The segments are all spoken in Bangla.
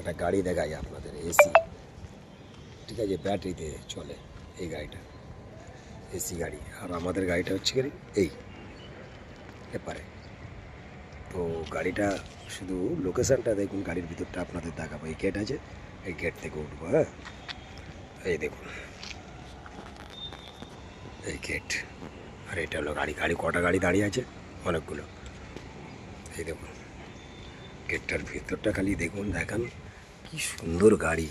একটা গাড়ি দেখাই আপনাদের, এসি। ঠিক আছে, ব্যাটারিতে চলে এই গাড়িটা, এসি গাড়ি। আর আমাদের গাড়িটা হচ্ছে গাড়ি এই, এপারে। তো গাড়িটা শুধু লোকেশানটা দেখুন, গাড়ির ভিতরটা আপনাদের দেখাবো। এই গেট আছে, এই গেট থেকে উঠবো হ্যাঁ? এই দেখুন, এই গেট আর এটা হলো গাড়ি গাড়ি, কটা গাড়ি দাঁড়িয়ে আছে? অনেকগুলো। এই দেখুন গেটটার ভিতরটা খালি দেখুন, দেখান। কি সুন্দর গাড়ি।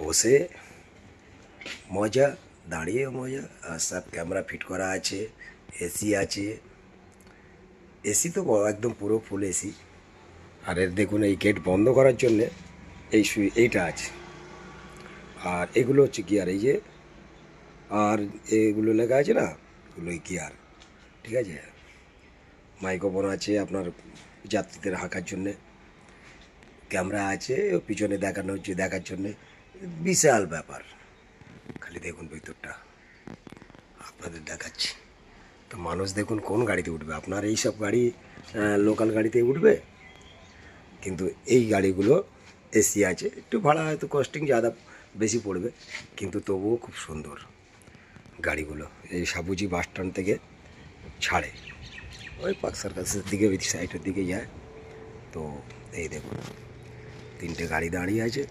বসে মজা দাঁড়িয়ে মজা, আর সব ক্যামেরা ফিট করা আছে, এসি আছে। এসি তো একদম পুরো ফুল এসি। আর এর দেখুন, এই গেট বন্ধ করার জন্যে এই সুই এইটা আছে। আর এগুলো হচ্ছে গিয়ার এই যে আর এগুলো লেখা আছে না, এগুলো গিয়ার ঠিক আছে? মাইক্রোফোন আছে আপনার যাত্রীদের হাঁকার জন্যে। ক্যামেরা আছে পিছনে দেখানো হচ্ছে, দেখার জন্যে বিশাল ব্যাপার। খালি দেখুন ভিতরটা। আপনাদের দেখাচ্ছি। তো মানুষ দেখুন কোন গাড়িতে উঠবে। আপনার এই সব গাড়ি লোকাল গাড়িতে উঠবে? কিন্তু এই গাড়িগুলো এসি আছে। একটু ভাড়া হয়তো কস্টিং জাদা বেশি পড়বে। কিন্তু তবুও খুব সুন্দর গাড়িগুলো। এই সাবুজি বাস স্ট্যান্ড থেকে ছাড়ে। ওই পাক সার্কাসের দিকে সাইডের দিকে যায়। তো এই দেখুন। তিনটে গাড়ি দাঁড়িয়ে আছে।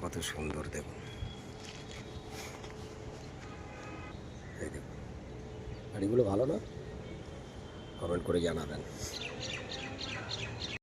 কত সুন্দর দেখুন এই দেখুন গাড়িগুলো ভালো না? কমেন্ট করে জানাবেন।